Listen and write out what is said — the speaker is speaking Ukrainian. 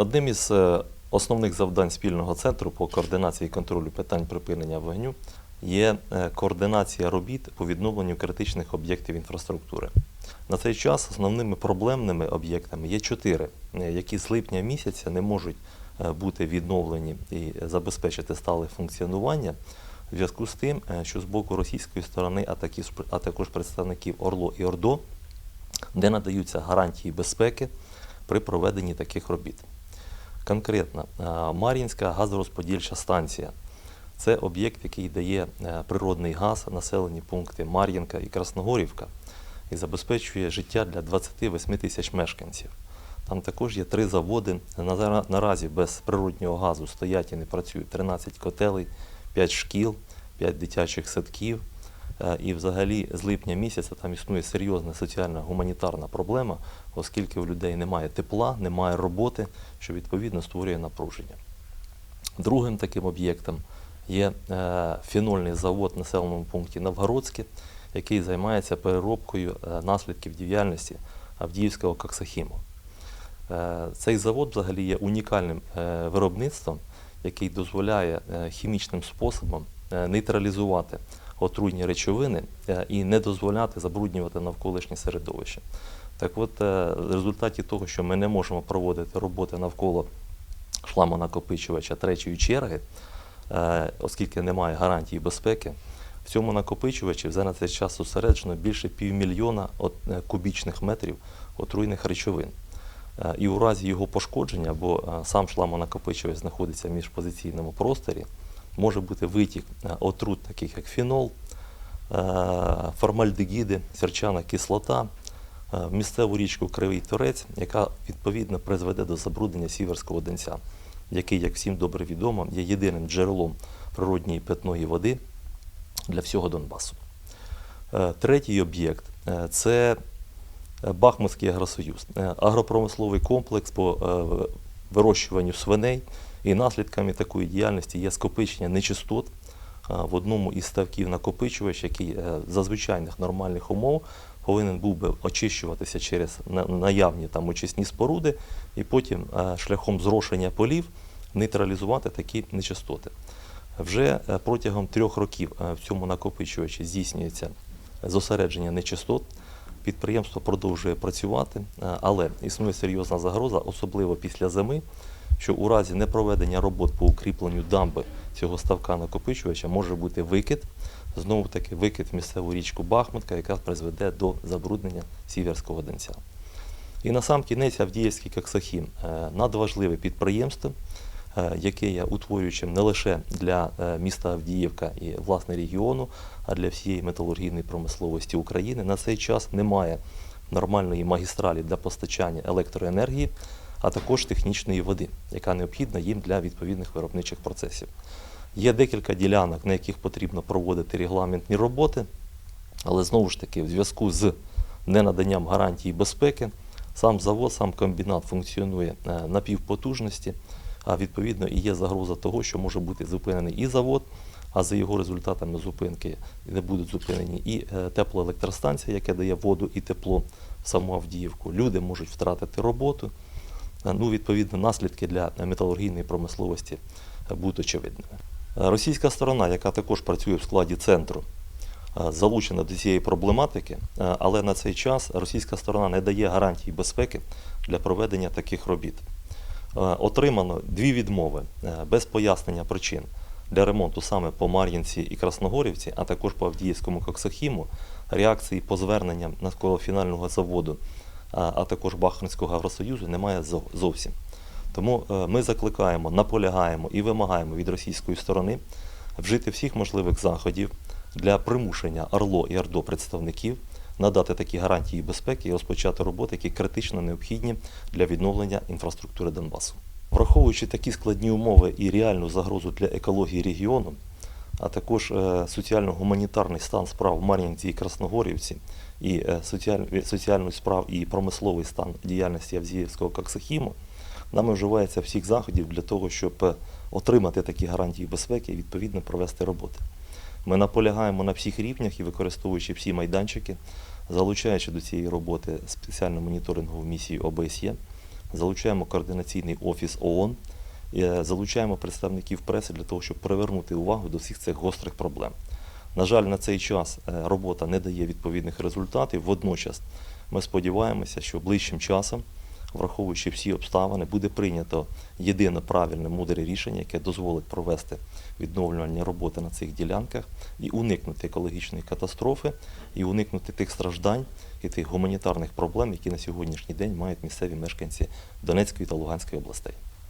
Одним із е, основних завдань спільного центру по координації і контролю питань припинення вогню є е, координація робіт по відновленню критичних об'єктів інфраструктури. На цей час основними проблемними об'єктами є чотири, е, які з липня місяця не можуть бути відновлені і забезпечити стале функціонування в зв'язку з тим, що з боку російської сторони, а такі а також представників ОРЛО і ОРДО, де надаються гарантії безпеки при проведенні таких робіт. Конкретно, е, Мар'їнська газорозподільча станція це об'єкт, який дає е, природний газ населені пункти Мар'їнка і Красногорівка і забезпечує життя для 28 тисяч мешканців. Там також є три заводи. Наразі без природнього газу стоять і не працюють 13 котелей, 5 шкіл, 5 дитячих садків. Е, І взагалі з липня місяця там існує серйозна соціальна гуманітарна проблема, оскільки у людей немає тепла, немає роботи, що відповідно створює напруження. Другим таким об'єктом є е, фенольний завод в населеному пункті Новгородське, який займається переробкою е, наслідків діяльності Авдіївського коксахіму. Цей завод взагалі є унікальним виробництвом, який дозволяє хімічним способом нейтралізувати отруйні речовини е, і не дозволяти забруднювати навколишнє середовище. Так от, е, в результаті того, що ми не можемо проводити роботи навколо шламонакопичувача третьої черги, е, оскільки немає гарантії безпеки, в цьому накопичувачі вже на цей час зосереджено більше півмільйона кубічних метрів отруйних речовин. І у разі його пошкодження, бо сам шламонакопичувач знаходиться в міжпозиційному просторі, може бути витік е, отрут, таких як фінол, е, формальдегіди, сірчана кислота, е, в місцеву річку Кривий Торець, яка відповідно призведе до забруднення сіверського донця, який, як всім добре відомо, є єдиним джерелом природньої питної води для всього Донбасу. Третій об'єкт це Бахмутський агросоюз, агропромисловий комплекс по вирощуванню свиней. І наслідками такої діяльності є скопичення нечистот в одному із ставків накопичувач, який е, за звичайних нормальних умов повинен був би очищуватися через наявні там очисні споруди, і потім е, шляхом зрошення полів нейтралізувати такі нечистоти. Вже е, протягом трьох років в цьому накопичувачі здійснюється зосередження нечистот. Підприємство продовжує працювати, але існує серйозна загроза, особливо після зими, що у разі непроведення робот по укріпленню дамби цього ставка накопичувача може бути викид, знову таки викид в місцеву річку Бахмутка, яка призведе до забруднення сіверського донця. І на сам кінець Авдіївський Коксахім е, надважливе підприємство, е, яке є утворюючим не лише для е, міста Авдіївка і власне регіону, а для всієї металургійної промисловості України. На цей час немає нормальної магістралі для постачання електроенергії, а також технічної води, яка необхідна їм для відповідних виробничих процесів. Є декілька ділянок, на яких потрібно проводити регламентні роботи, але знову ж таки, в зв'язку з ненаданням гарантії безпеки, сам завод, сам комбінат функціонує е, на півпотужності, а відповідно і є загроза того, що може бути зупинений і завод, а за його результатами зупинки не будуть зупинені і е, теплоелектростанція, яка дає воду і тепло в саму Авдіївку. Люди можуть втратити роботу. Е, Ну, відповідно, наслідки для е, металургійної промисловості е, будуть очевидними. Російська сторона, яка також працює в складі центру, залучена до цієї проблематики, але на цей час російська сторона не дає гарантій безпеки для проведення таких робіт. Отримано дві відмови без пояснення причин для ремонту саме по Мар'їнці і Красногорівці, а також по Авдіївському Коксахіму, реакції по зверненням навколо фінального заводу, а також Бахмутського агросоюзу немає зовсім. Тому е, ми закликаємо, наполягаємо і вимагаємо від російської сторони вжити всіх можливих заходів для примушення ОРЛО і ОРДО представників надати такі гарантії безпеки і розпочати роботи, які критично необхідні для відновлення інфраструктури Донбасу. Враховуючи такі складні умови і реальну загрозу для екології регіону, а також е, соціально-гуманітарний стан справ в Мар'їнці і Красногорівці, і е, соціаль- соціальний справ і промисловий стан діяльності Авдіївського Коксахіму, нами вживається всіх заходів для того, щоб е, отримати такі гарантії безпеки і відповідно провести роботи. Ми наполягаємо на всіх рівнях і використовуючи всі майданчики, залучаючи до цієї роботи спеціальну моніторингову місію ОБСЄ, залучаємо координаційний офіс ООН, е, залучаємо представників преси для того, щоб привернути увагу до всіх цих гострих проблем. На жаль, на цей час е, робота не дає відповідних результатів. Водночас ми сподіваємося, що ближчим часом, враховуючи всі обставини, буде прийнято єдине правильне мудре рішення, яке дозволить провести відновлювальні роботи на цих ділянках і уникнути екологічної катастрофи, і уникнути тих страждань і тих гуманітарних проблем, які на сьогоднішній день мають місцеві мешканці Донецької та Луганської областей.